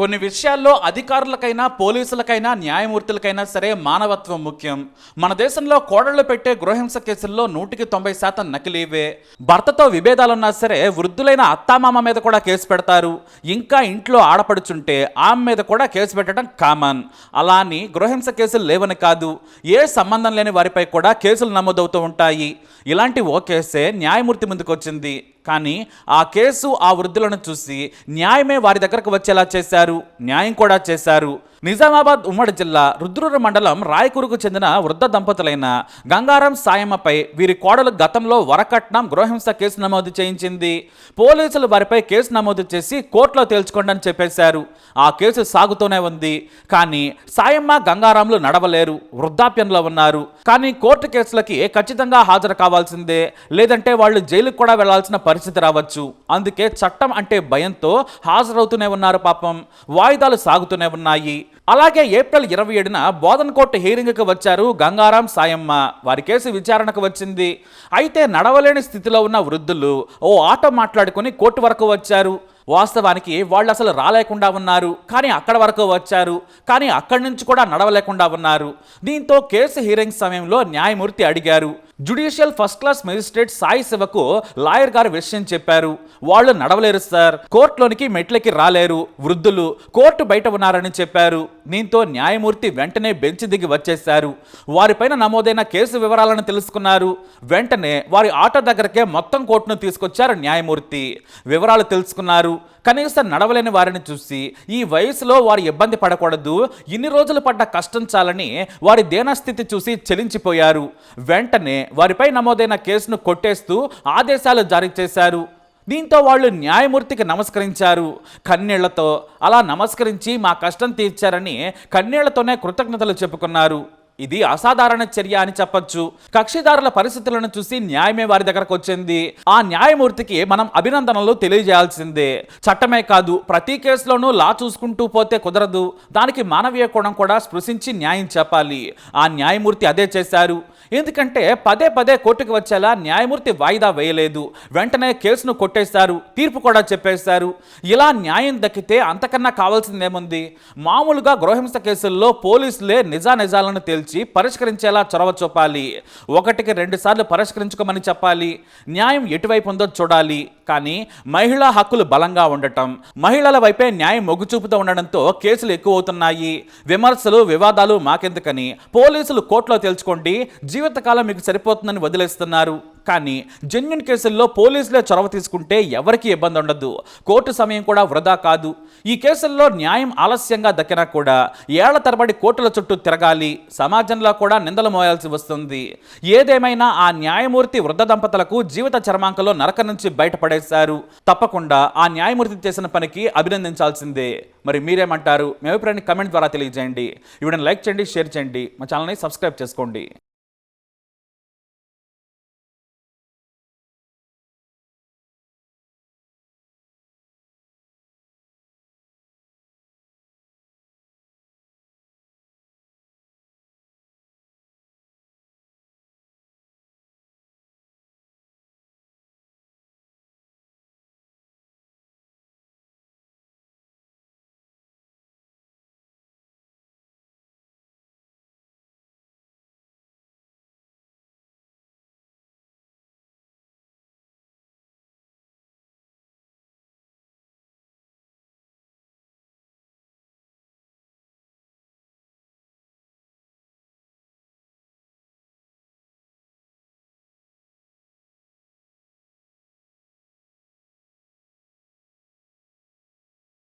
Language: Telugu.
కొన్ని విషయాల్లో అధికారులకైనా పోలీసులకైనా న్యాయమూర్తులకైనా సరే మానవత్వం ముఖ్యం. మన దేశంలో కోడళ్ళు పెట్టే గృహహింస కేసుల్లో నూటికి తొంభై శాతం నకిలీవే భర్తతో విభేదాలున్నా సరే వృద్ధులైన అత్తామామ మీద కూడా కేసు పెడతారు. ఇంకా ఇంట్లో ఆడపడుచుంటే ఆమె మీద కూడా కేసు పెట్టడం కామన్. అలా అని గృహహింస కేసులు లేవని కాదు. ఏ సంబంధం లేని వారిపై కూడా కేసులు నమోదవుతూ ఉంటాయి. ఇలాంటి ఓ కేసే న్యాయమూర్తి ముందుకు వచ్చింది కానీ ఆ కేసు ఆ వృద్ధులను చూసి న్యాయమే వారి దగ్గరకు వచ్చేలా చేశారు న్యాయం కూడా చేశారు. నిజామాబాద్ ఉమ్మడి జిల్లా రుద్రూరు మండలం రాయకూరుకు చెందిన వృద్ధ దంపతులైన గంగారం సాయమ్మపై వీరి కోడలు గతంలో వరకట్నం గృహహింస కేసు నమోదు చేయించింది. పోలీసులు వారిపై కేసు నమోదు చేసి కోర్టులో తేల్చుకోండి అని చెప్పేశారు. ఆ కేసు సాగుతూనే ఉంది. కానీ సాయమ్మ గంగారాంలు నడవలేరు. వృద్ధాప్యంలో ఉన్నారు. కానీ కోర్టు కేసులకి ఖచ్చితంగా హాజరు కావాల్సిందే. లేదంటే వాళ్ళు జైలుకు కూడా వెళ్ళాల్సిన పరిస్థితి రావచ్చు. అందుకే చట్టం అంటే భయంతో హాజరవుతూనే ఉన్నారు పాపం. వాయిదాలు సాగుతూనే ఉన్నాయి. అలాగే ఏప్రిల్ ఇరవై ఏడున బోధన్కోట్ హీరింగ్కి వచ్చారు గంగారాం సాయమ్మ. వారి కేసు విచారణకు వచ్చింది. అయితే నడవలేని స్థితిలో ఉన్న వృద్ధులు ఓ ఆటో మాట్లాడుకుని కోర్టు వరకు వచ్చారు. వాస్తవానికి వాళ్ళు అసలు రాలేకుండా ఉన్నారు. కానీ అక్కడ వరకు వచ్చారు. కానీ అక్కడి నుంచి కూడా నడవలేకుండా ఉన్నారు. దీంతో కేసు హీరింగ్ సమయంలో న్యాయమూర్తి అడిగారు. Judicial first class magistrate Sai శివకు లాయర్ గారు విషయం చెప్పారు. వాళ్ళు నడవలేరు సార్. కోర్టులోనికి మెట్లకి రాలేరు. వృద్ధులు కోర్టు బయట ఉన్నారని చెప్పారు. దీంతో న్యాయమూర్తి వెంటనే బెంచ్ దిగి వచ్చేశారు. వారిపైన నమోదైన కేసు వివరాలను తెలుసుకున్నారు. వెంటనే వారి ఆటో దగ్గరకే మొత్తం కోర్టును తీసుకొచ్చారు న్యాయమూర్తి. వివరాలు తెలుసుకున్నారు. కనీసం నడవలేని వారిని చూసి ఈ వయసులో వారు ఇబ్బంది పడకూడదు. ఇన్ని రోజులు పడ్డ కష్టం చాలని వారి దేనస్థితి చూసి చెలించిపోయారు. వెంటనే వారిపై నమోదైన కేసును కొట్టేస్తూ ఆదేశాలు జారీ చేశారు. దీంతో వాళ్ళు న్యాయమూర్తికి నమస్కరించారు. కన్నీళ్ళతో అలా నమస్కరించి మా కష్టం తీర్చారని కన్నీళ్ళతోనే కృతజ్ఞతలు చెప్పుకున్నారు. ఇది అసాధారణ చర్య అని చెప్పొచ్చు. కక్షిదారుల పరిస్థితులను చూసి న్యాయమే వారి దగ్గరకు వచ్చింది. ఆ న్యాయమూర్తికి మనం అభినందనలు తెలియజేయాల్సిందే. చట్టమే కాదు ప్రతి కేసులోనూ లా చూసుకుంటూ పోతే కుదరదు. దానికి మానవీయ కోణం కూడా స్పృశించి న్యాయం చెప్పాలి. ఆ న్యాయమూర్తి అదే చేశారు. ఎందుకంటే పదే పదే కోర్టుకు వచ్చేలా న్యాయమూర్తి వాయిదా వేయలేదు. వెంటనే కేసును కొట్టేశారు తీర్పు కూడా చెప్పేశారు. ఇలా న్యాయం దక్కితే అంతకన్నా కావాల్సిందేముంది? మామూలుగా గృహహింస కేసుల్లో పోలీసులే నిజానిజాలను తేల్చి పరిష్కరించేలా చొరవ చూపాలి. ఒకటికి రెండు సార్లు పరిష్కరించుకోమని చెప్పాలి. న్యాయం ఎటువైపు ఉందో చూడాలి. కానీ మహిళా హక్కులు బలంగా ఉండటం మహిళల వైపే న్యాయం మొగ్గు చూపుతూ ఉండడంతో కేసులు ఎక్కువ అవుతున్నాయి విమర్శలు వివాదాలు మాకెందుకని పోలీసులు కోర్టులో తేల్చుకోండి. జీవితకాలం మీకు సరిపోతుందని వదిలేస్తున్నారు. కానీ జెన్యున్ కేసుల్లో పోలీసులే చొరవ తీసుకుంటే ఎవరికి ఇబ్బంది ఉండదు. కోర్టు సమయం కూడా వృధా కాదు. ఈ కేసుల్లో న్యాయం ఆలస్యంగా దక్కినా కూడా ఏళ్ళ తరబడి కోర్టుల చుట్టూ తిరగాలి సమాజంలో కూడా నిందలు మోయాల్సి వస్తుంది. ఏదేమైనా ఆ న్యాయమూర్తి వృద్ధ దంపతులకు జీవిత చర్మాంకంలో నరక నుంచి బయటపడేశారు. తప్పకుండా ఆ న్యాయమూర్తి చేసిన పనికి అభినందించాల్సిందే. మరి మీరేమంటారు? మీ అభిప్రాయాన్ని కమెంట్ ద్వారా తెలియజేయండి. ఇవిడని లైక్ చేయండి షేర్ చేయండి. మా ఛానల్ని సబ్స్క్రైబ్ చేసుకోండి.